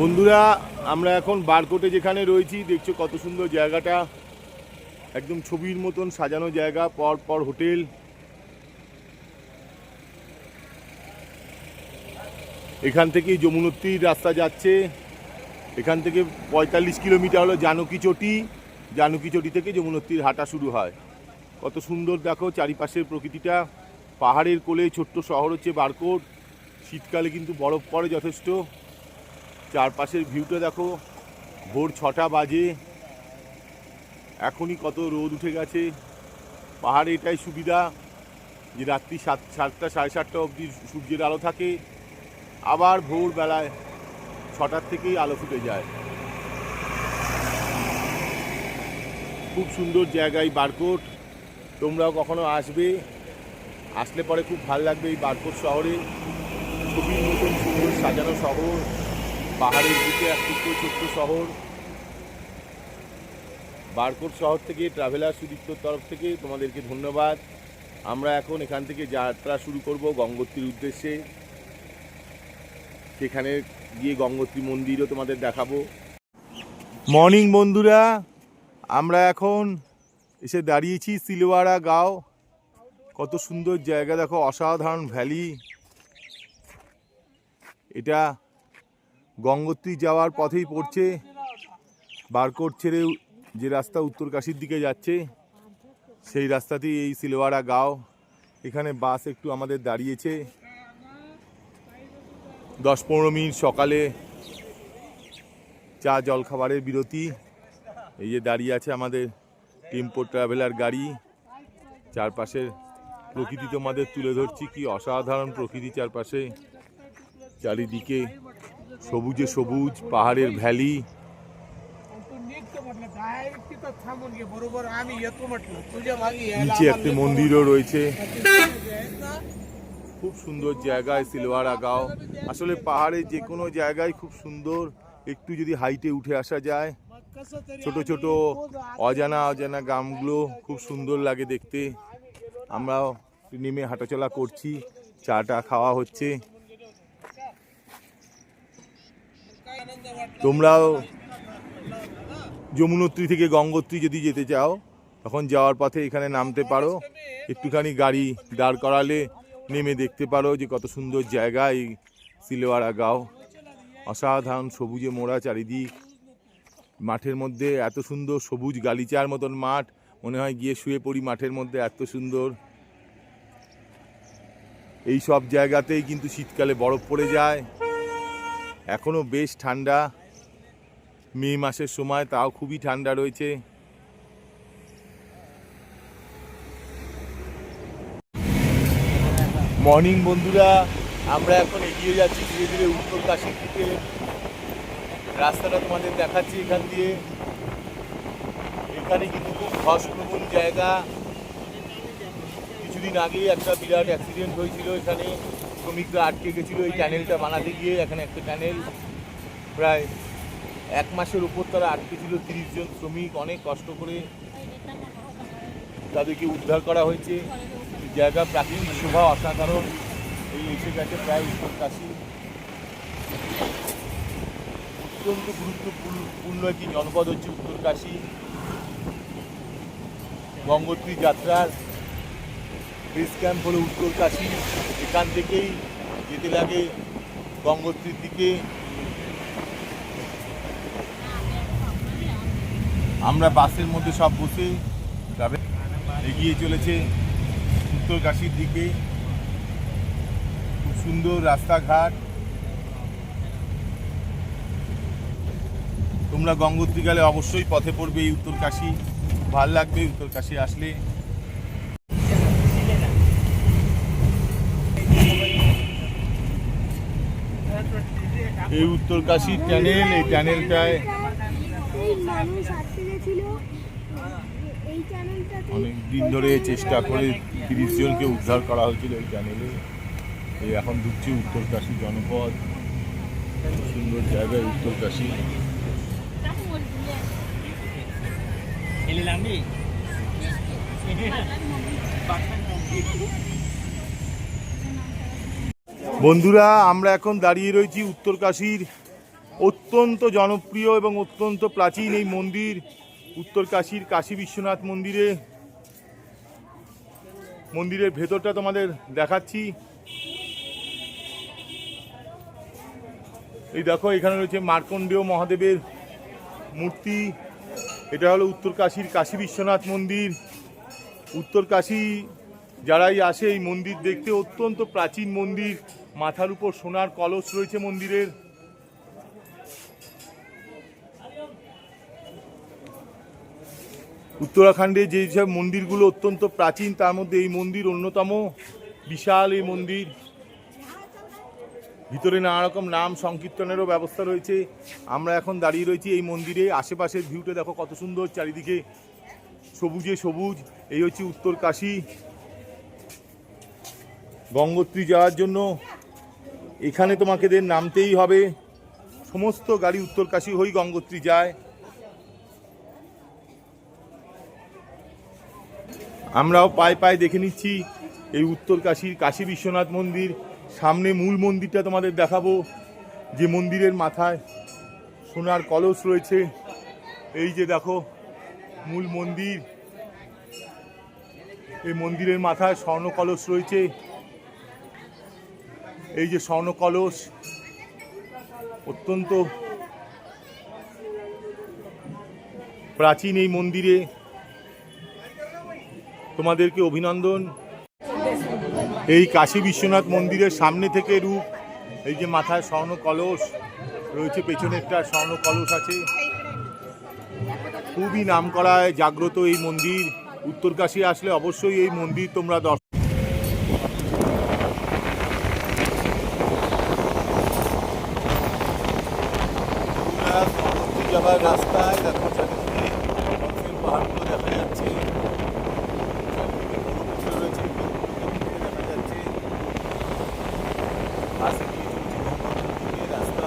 বন্ধুরা, আমরা এখন বারকোটে যেখানে রয়েছি, দেখছ কত সুন্দর জায়গাটা। একদম ছবির মতন সাজানো জায়গা, পর পর হোটেল। এখান থেকেই যমুনোত্রীর রাস্তা যাচ্ছে। এখান থেকে পঁয়তাল্লিশ কিলোমিটার হলো জানকী চটি। জানকী চটি থেকে যমুনোত্রীর হাঁটা শুরু হয়। কত সুন্দর দেখো চারিপাশের প্রকৃতিটা। পাহাড়ের কোলে ছোট্ট শহর হচ্ছে বারকোট। শীতকালে কিন্তু বরফ পড়ে যথেষ্ট। চারপাশের ভিউটা দেখো। ভোর ছটা বাজে। এখনই কত রোদ উঠে গেছে। পাহাড়ে এটাই সুবিধা যে রাত্রি সাত সাতটা, সাড়ে সাতটা অবধি সূর্যের আলো থাকে। আবার ভোরবেলায় ছটার থেকেই আলো ফুটে যায়। খুব সুন্দর জায়গায় বারকোট তোমরাও কখনো আসবে? আসলে পরে খুব ভালো লাগবে এই বারকোট শহরে। ছবির মতন সুন্দর সাজানো শহর। পাহাড়ের দিকে এক টুকরো ছোট্ট শহর। বারকোট শহর থেকে ট্রাভেলার সুদীপ্তর তরফ থেকে তোমাদেরকে ধন্যবাদ। আমরা এখন এখান থেকে যাত্রা শুরু করব গঙ্গোত্রীর উদ্দেশ্যে। সেখানে গিয়ে গঙ্গোত্রী মন্দিরও তোমাদের দেখাবো। মর্নিং বন্ধুরা, আমরা এখন এসে দাঁড়িয়েছি সিলওয়ারা গাঁও। কত সুন্দর জায়গা, দেখো অসাধারণ ভ্যালি। এটা গঙ্গোত্রী যাওয়ার পথেই পড়ছে। বারকোট ছেড়ে যে রাস্তা উত্তরকাশীর দিকে যাচ্ছে, সেই রাস্তাতেই এই সিলওয়ারা গাঁও। এখানে বাস একটু আমাদের দাঁড়িয়েছে। দশ পনেরো মিনিট সকালে চা জলখাবারের বিরতি। এই যে দাঁড়িয়ে আছে আমাদের টেম্পো ট্রাভেলার গাড়ি। চারপাশের প্রকৃতি তোমাদের তুলে ধরছি, কি অসাধারণ প্রকৃতি চারপাশে। চারিদিকে সবুজে সবুজ, পাহাড়ের ভ্যালি। নিচে একটি মন্দিরও রয়েছে। খুব সুন্দর জায়গায় সিলভারা গাও। আসলে পাহাড়ে যে কোনো জায়গায় খুব সুন্দর। একটু যদি হাইটে উঠে আসা যায়। ছোট ছোট, অজানা অজানা গ্রামগুলো খুব সুন্দর লাগে দেখতে। আমরাও নেমে হাঁটাচলা করছি। চাটা খাওয়া হচ্ছে। তোমরাও যমুনোত্রী থেকে গঙ্গোত্রী যদি যেতে চাও, তখন যাওয়ার পথে এখানে নামতে পারো। একটুখানি গাড়ি দাঁড় করালে নেমে দেখতে পারো যে কত সুন্দর জায়গা এই সিলোয়ারা গাঁও। অসাধারণ সবুজে মোড়া চারিদিক। মাঠের মধ্যে এত সুন্দর সবুজ গালিচার মতন মাঠ। মনে হয় গিয়ে শুয়ে পড়ি মাঠের মধ্যে, এত সুন্দর। এই সব জায়গাতেই কিন্তু শীতকালে বরফ পড়ে যায়। এখনও বেশ ঠান্ডা। মে মাসের সময় তাও খুবই ঠান্ডা রয়েছে। মর্নিং বন্ধুরা, আমরা এখন এগিয়ে যাচ্ছি ধীরে ধীরে উত্তর কাশীর দিকে রাস্তাটা তোমাদের দেখাচ্ছি এখান দিয়ে। এখানে কিন্তু খুব ধসপ্রবণ জায়গা। কিছুদিন আগেই একটা বিরাট অ্যাক্সিডেন্ট হয়েছিল এখানে। শ্রমিকরা আটকে গেছিল এই ট্যানেলটা বানাতে গিয়ে, এখানে একটা ট্যানেল প্রায় এক মাসের উপর তারা আটকে ছিল তিরিশ জন শ্রমিক, অনেক কষ্ট করে তাদেরকে উদ্ধার করা হয়েছে। জায়গা প্রাকৃতিক শোভা অসাধারণ। এই এসে গেছে প্রায় উত্তর কাশী। অত্যন্ত গুরুত্বপূর্ণ একটি জনপদ হচ্ছে উত্তরকাশী গঙ্গোত্রী যাত্রার বেস ক্যাম্প হলো উত্তরকাশী এখান থেকেই যেতে লাগে গঙ্গোত্রীর দিকে। আমরা বাসের মধ্যে সব বসে এগিয়ে চলেছে উত্তরকাশীর দিকে। খুব সুন্দর রাস্তাঘাট। তোমরা গঙ্গোত্রী গেলে অবশ্যই পথে পড়বে এই উত্তরকাশী ভালো লাগবে উত্তরকাশী আসলে। এই উত্তরকাশী ট্যানেল এই চ্যানেলটাতে অনেক দিন ধরে চেষ্টা করে তিরিশ জনকে উদ্ধার করা হয়েছিল এই চ্যানেলে এই এখন ঢুকছে উত্তরকাশী জনপদ। সুন্দর জায়গায় উত্তরকাশী। বন্ধুরা, আমরা এখন দাঁড়িয়ে রয়েছি উত্তরকাশীর অত্যন্ত জনপ্রিয় এবং অত্যন্ত প্রাচীন এই মন্দির উত্তর কাশীর কাশী বিশ্বনাথ মন্দিরে। মন্দিরের ভেতরটা তোমাদের দেখাচ্ছি। এই দেখো, এখানে রয়েছে মার্কণ্ডেয় মহাদেবের মূর্তি। এটা হলো উত্তর কাশীর কাশী বিশ্বনাথ মন্দির। উত্তর কাশী যারাই আসে এই মন্দির দেখতে, অত্যন্ত প্রাচীন মন্দির। মাথার উপর সোনার কলস রয়েছে মন্দিরের। উত্তরাখণ্ডে যে সব মন্দিরগুলো অত্যন্ত প্রাচীন, তার মধ্যে এই মন্দির অন্যতম। বিশাল এই মন্দির। ভিতরে নানা রকম নাম সংকীর্তনেরও ব্যবস্থা রয়েছে। আমরা এখন দাঁড়িয়ে রয়েছি এই মন্দিরে। আশেপাশের ভিউটা দেখো কত সুন্দর চারিদিকে। সবুজে সবুজ, এই হচ্ছে উত্তর কাশী গঙ্গোত্রী যাওয়ার জন্য এখানে তোমাকে দের নামতেই হবে। সমস্ত গাড়ি উত্তর কাশী হয়েই গঙ্গোত্রী যায়। আমরাও পায়ে পায়ে দেখে নিচ্ছি এই উত্তর কাশীর কাশী বিশ্বনাথ মন্দির। সামনে মূল মন্দিরটা তোমাদের দেখাবো, যে মন্দিরের মাথায় সোনার কলস রয়েছে। এই যে দেখো, মূল মন্দির। এই মন্দিরের মাথায় স্বর্ণ কলস রয়েছে। এই যে স্বর্ণকলস, অত্যন্ত প্রাচীন এই মন্দিরে। তোমাদেরকে অভিনন্দন। এই কাশী বিশ্বনাথ মন্দিরের সামনে থেকে রূপ, এই যে মাথায় স্বর্ণ কলস রয়েছে পেছনে একটা স্বর্ণ কলস আছে। খুবই নাম করায় জাগ্রত এই মন্দির। উত্তর কাশী আসলে অবশ্যই এই মন্দির তোমরা দর্শন যাবার রাস্তায় দেখো চারিদিকে বরফের পাহাড়গুলো দেখা যাচ্ছে চারিদিকে বরফ পড়ে রয়েছে, দূর থেকে দেখা যাচ্ছে। পাশে দিয়ে চলছে গঙ্গোত্রী দিকে রাস্তা।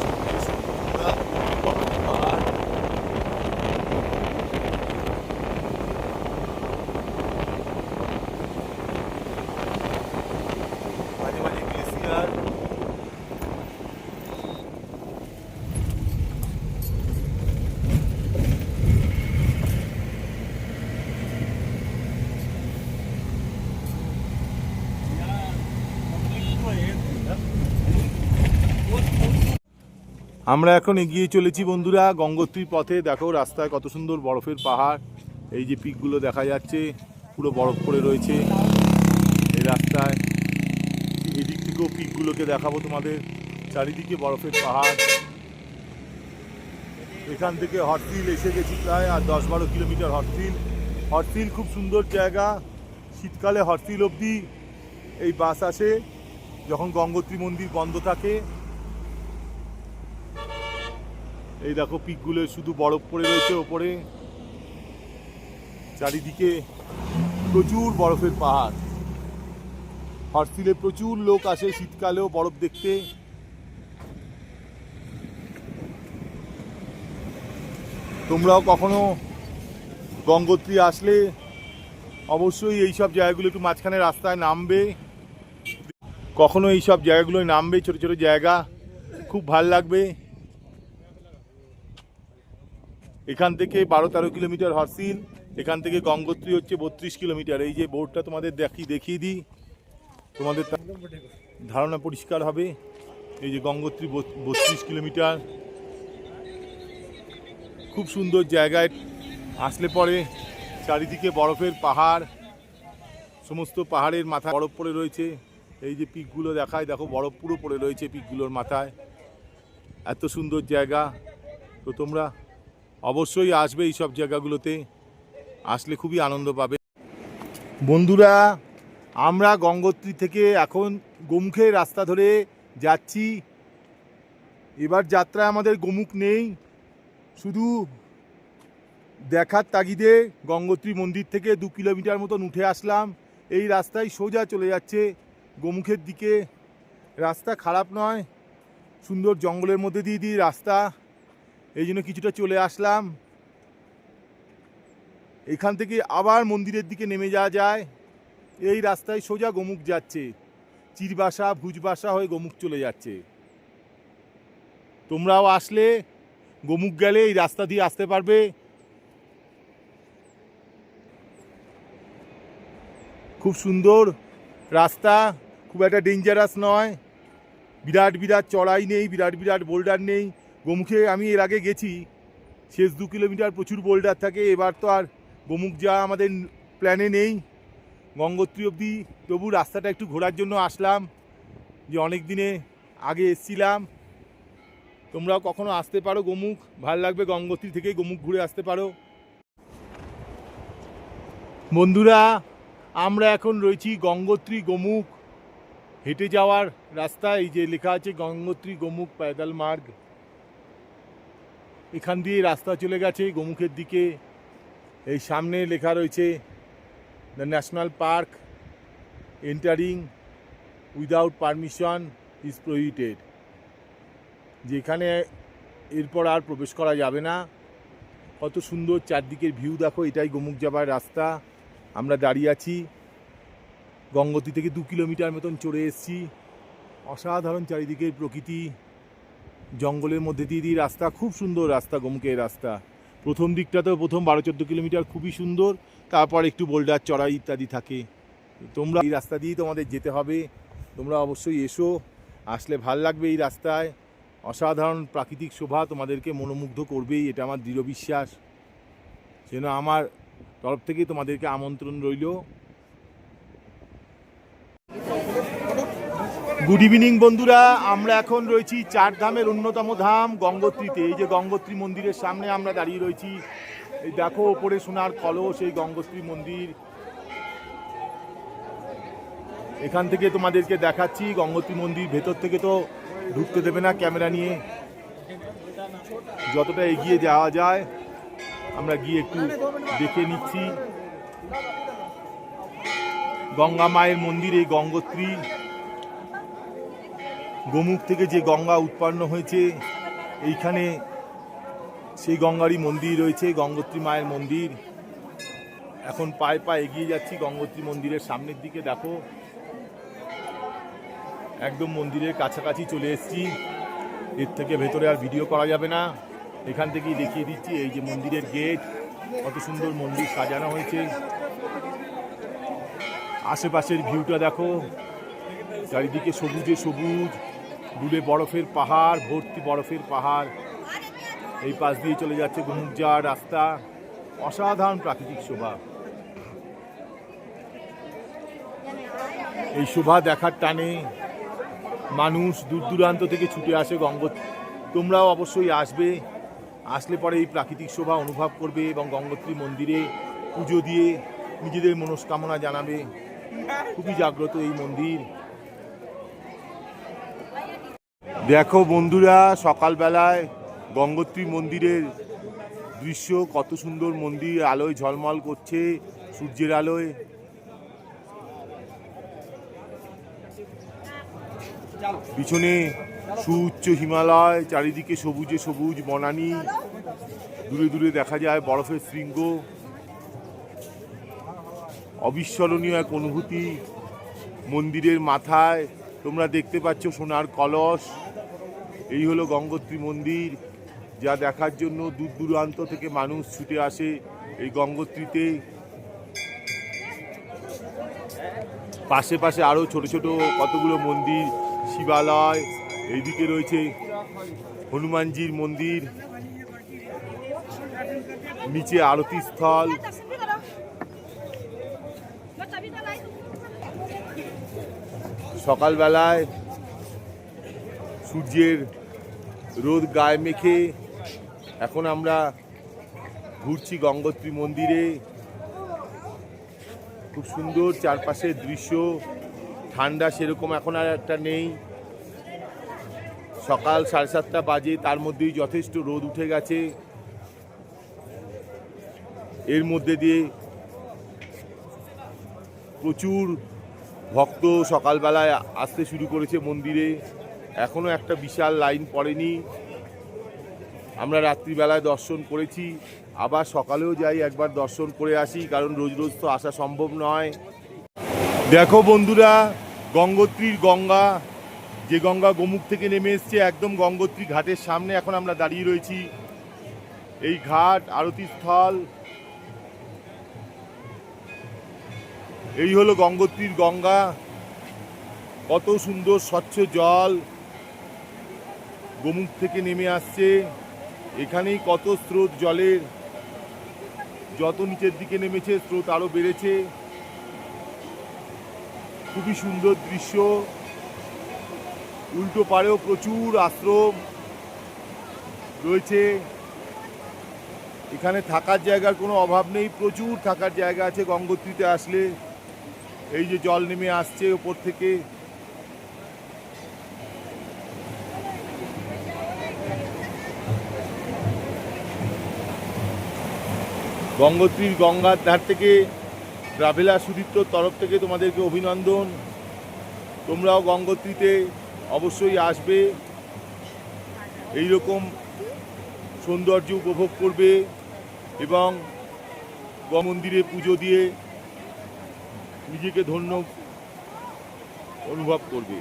সবুজে সবুজ পুরা বরফের পাহাড়। মাঝে মাঝে গ্লেসিয়ার আমরা এখন এগিয়ে চলেছি বন্ধুরা গঙ্গোত্রীর পথে। দেখো রাস্তায় কত সুন্দর বরফের পাহাড়। এই যে পিকগুলো দেখা যাচ্ছে, পুরো বরফ পড়ে রয়েছে এই রাস্তায়। এদিক থেকেও পিকগুলোকে দেখাবো তোমাদের। চারিদিকে বরফের পাহাড়। এখান থেকে হটফিল এসে গেছি প্রায় আর দশ বারো কিলোমিটার হটফিল হটফিল খুব সুন্দর জায়গা। শীতকালে হটফিল অবধি এই বাস আসে। যখন গঙ্গোত্রী মন্দির বন্ধ থাকে এই দেখো পিকগুলো শুধু বরফ পড়ে রয়েছে ওপরে। চারিদিকে প্রচুর বরফের পাহাড়। হরসিলে প্রচুর লোক আসে শীতকালেও বরফ দেখতে। তোমরাও কখনো গঙ্গোত্রী আসলে অবশ্যই এই সব জায়গাগুলো একটু মাঝখানে রাস্তায় নামবে। কখনো এই সব জায়গাগুলোয় নামবে, ছোট ছোট জায়গা, খুব ভালো লাগবে। এখান থেকে বারো তেরো কিলোমিটার হরসিল, এখান থেকে গঙ্গোত্রী হচ্ছে বত্রিশ কিলোমিটার। এই যে বোর্ডটা তোমাদের দেখি, দেখিয়ে দিই। তোমাদের ধারণা পরিষ্কার হবে। এই যে গঙ্গোত্রী বত্রিশ কিলোমিটার। খুব সুন্দর জায়গায় আসলে পরে চারিদিকে বরফের পাহাড়, সমস্ত পাহাড়ের মাথায় বরফ পড়ে রয়েছে। এই যে পিকগুলো দেখায়, দেখো বরফ পুরো পড়ে রয়েছে পিকগুলোর মাথায়। এত সুন্দর জায়গা। তো তোমরা অবশ্যই আসবে এই সব জায়গাগুলোতে। আসলে খুবই আনন্দ পাবে। বন্ধুরা, আমরা গঙ্গোত্রী থেকে এখন গোমুখের রাস্তা ধরে যাচ্ছি। এবার যাত্রায় আমাদের গোমুখ নেই। শুধু দেখার তাগিদে গঙ্গোত্রী মন্দির থেকে দু কিলোমিটার মতন উঠে আসলাম। এই রাস্তায় সোজা চলে যাচ্ছে গোমুখের দিকে। রাস্তা খারাপ নয়, সুন্দর জঙ্গলের মধ্যে দিয়ে দিয়ে রাস্তা। এই জন্য কিছুটা চলে আসলাম। এখান থেকে আবার মন্দিরের দিকে নেমে যাওয়া যায়। এই রাস্তায় সোজা গোমুখ যাচ্ছে। চিরবাসা, ভুজবাসা হয়ে গোমুখ চলে যাচ্ছে। তোমরাও আসলে গোমুখ গেলে এই রাস্তা দিয়ে আসতে পারবে। খুব সুন্দর রাস্তা, খুব একটা ডেঞ্জারাস নয়। বিরাট বিরাট চড়াই নেই, বিরাট বিরাট বোল্ডার নেই। গোমুখে আমি এর আগে গেছি। শেষ দু কিলোমিটার প্রচুর বোল্ডার থাকে, এবার তো আর গোমুখ যাওয়া আমাদের প্ল্যানে নেই। গঙ্গোত্রী অবধি তবু রাস্তাটা একটু ঘোরার জন্য আসলাম, যে অনেক দিনে আগে এসছিলাম। তোমরাও কখনো আসতে পারো গোমুখ, ভালো লাগবে গঙ্গোত্রী থেকেই গোমুখ ঘুরে আসতে পারো। বন্ধুরা, আমরা এখন রয়েছি গঙ্গোত্রী গোমুখ। হেঁটে যাওয়ার রাস্তা, এই যে লেখা আছে গঙ্গোত্রী গোমুখ, পায়দাল মার্গ। এখান দিয়ে রাস্তা চলে গেছে, গোমুখের দিকে। এই সামনে লেখা রয়েছে the national park entering without permission is prohibited যেখানে এরপর আর প্রবেশ করা যাবে না। কত সুন্দর চারদিকের ভিউ দেখো, এটাই গোমুখ যাবার রাস্তা। আমরা দাঁড়িয়ে আছি, গঙ্গোত্রী থেকে দু কিলোমিটার মতন চড়ে এসেছি। অসাধারণ চারিদিকের প্রকৃতি। জঙ্গলের মধ্যে দিয়ে দিয়ে রাস্তা, খুব সুন্দর রাস্তা গোমুখের রাস্তা। প্রথম দিকটাতেও প্রথম বারো চোদ্দ কিলোমিটার, খুবই সুন্দর। তারপর একটু বোল্ডার চড়াই ইত্যাদি থাকে। তোমরা এই রাস্তা দিয়েই তোমাদের যেতে হবে। তোমরা অবশ্যই এসো, আসলে ভালো লাগবে এই রাস্তায়। অসাধারণ প্রাকৃতিক শোভা তোমাদেরকে মনোমুগ্ধ করবেই, এটা আমার দৃঢ় বিশ্বাস। যেন আমার তরফ থেকে তোমাদেরকে আমন্ত্রণ রইল। গুড ইভিনিং বন্ধুরা। আমরা এখন রয়েছি চার ধামের অন্যতম ধাম, গঙ্গোত্রীতে। এই যে গঙ্গোত্রী মন্দিরের সামনে আমরা দাঁড়িয়ে রয়েছি, এই দেখো ওপরে সোনার কলস, এই গঙ্গোত্রী মন্দির। এখান থেকে তোমাদেরকে দেখাচ্ছি, গঙ্গোত্রী মন্দির ভেতর থেকে তো ঢুকতে দেবে না ক্যামেরা নিয়ে। যতটা এগিয়ে যাওয়া যায়, আমরা গিয়ে একটু দেখে নিচ্ছি। গঙ্গা মায়ের মন্দির, এই গঙ্গোত্রী। গোমুখ থেকে যে গঙ্গা উৎপন্ন হয়েছে, এইখানে সেই গঙ্গারই মন্দির রয়েছে, গঙ্গোত্রী মায়ের মন্দির। এখন পায়ে পায়ে এগিয়ে যাচ্ছি গঙ্গোত্রী মন্দিরের সামনের দিকে, দেখো। একদম মন্দিরের কাছাকাছি চলে এসেছি। এর থেকে ভেতরে আর ভিডিও করা যাবে না। এখান থেকেই দেখিয়ে দিচ্ছি, এই যে মন্দিরের গেট, কত সুন্দর মন্দির সাজানো হয়েছে। আশেপাশের ভিউটা দেখো, চারিদিকে সবুজে সবুজ। দূরে বরফের পাহাড়, ভর্তি বরফের পাহাড়। এই পাশ দিয়ে চলে যাচ্ছে গুমুক যাওয়ার রাস্তা। অসাধারণ প্রাকৃতিক শোভা। এই শোভা দেখার টানে মানুষ দূর দূরান্ত থেকে ছুটে আসে গঙ্গ তোমরাও অবশ্যই আসবে। আসলে পরে এই প্রাকৃতিক শোভা অনুভব করবে এবং গঙ্গোত্রী মন্দিরে পুজো দিয়ে নিজেদের মনস্কামনা জানাবে। খুবই জাগ্রত এই মন্দির। দেখো বন্ধুরা, সকালবেলায় গঙ্গোত্রী মন্দিরের দৃশ্য, কত সুন্দর মন্দির, আলোয় ঝলমল করছে সূর্যের আলোয়। পিছনে সুউচ্চ হিমালয়, চারিদিকে সবুজে সবুজ বনানী। দূরে দূরে দেখা যায় বরফের শৃঙ্গ। অবিস্মরণীয় এক অনুভূতি মন্দিরের মাথায়। তোমরা দেখতে পাচ্ছ সোনার কলস। এই হলো গঙ্গোত্রী মন্দির, যা দেখার জন্য দূর দূরান্ত থেকে মানুষ ছুটে আসে এই গঙ্গোত্রীতে। পাশে পাশে আরও ছোট ছোট কতগুলো মন্দির, শিবালয়, এইদিকে রয়েছে হনুমানজির মন্দির, নিচে আরতি স্থল সকালবেলায় সূর্যের রোদ গায়ে মেখে এখন আমরা ঘুরছি গঙ্গোত্রী মন্দিরে। খুব সুন্দর চারপাশের দৃশ্য, ঠান্ডা সেরকম এখন আর একটা নেই। সকাল সাড়ে সাতটা বাজে, তার মধ্যেই যথেষ্ট রোদ উঠে গেছে। এর মধ্যে দিয়ে প্রচুর ভক্ত সকালবেলায় আসতে শুরু করেছে মন্দিরে। এখনও একটা বিশাল লাইন পড়েনি। আমরা রাত্রিবেলায় দর্শন করেছি। আবার সকালেও যাই, একবার দর্শন করে আসি, কারণ রোজ রোজ তো আসা সম্ভব নয়। দেখো বন্ধুরা, গঙ্গোত্রীর গঙ্গা। যে গঙ্গা গোমুখ থেকে নেমে এসছে, একদম গঙ্গোত্রী ঘাটের সামনে। এখন আমরা দাঁড়িয়ে রয়েছি। এই ঘাট আরতি স্থল এই হলো গঙ্গোত্রীর গঙ্গা। কত সুন্দর স্বচ্ছ জল গোমুখ থেকে নেমে আসছে। এখানেই কত স্রোত জলের। যত নিচের দিকে নেমেছে, স্রোত আরও বেড়েছে। খুবই সুন্দর দৃশ্য। উল্টো পাড়েও প্রচুর আশ্রম রয়েছে। এখানে থাকার জায়গার কোনো অভাব নেই। প্রচুর থাকার জায়গা আছে গঙ্গোত্রীতে আসলে। এই যে জল নেমে আসছে ওপর থেকে। গঙ্গোত্রীর গঙ্গার ধার থেকে ট্রাভেলার সুদীপ্তর তরফ থেকে তোমাদেরকে অভিনন্দন। তোমরাও গঙ্গোত্রীতে অবশ্যই আসবে। এই রকম সৌন্দর্য উপভোগ করবে এবং মন্দিরে পুজো দিয়ে নিজেকে ধন্য অনুভব করবে।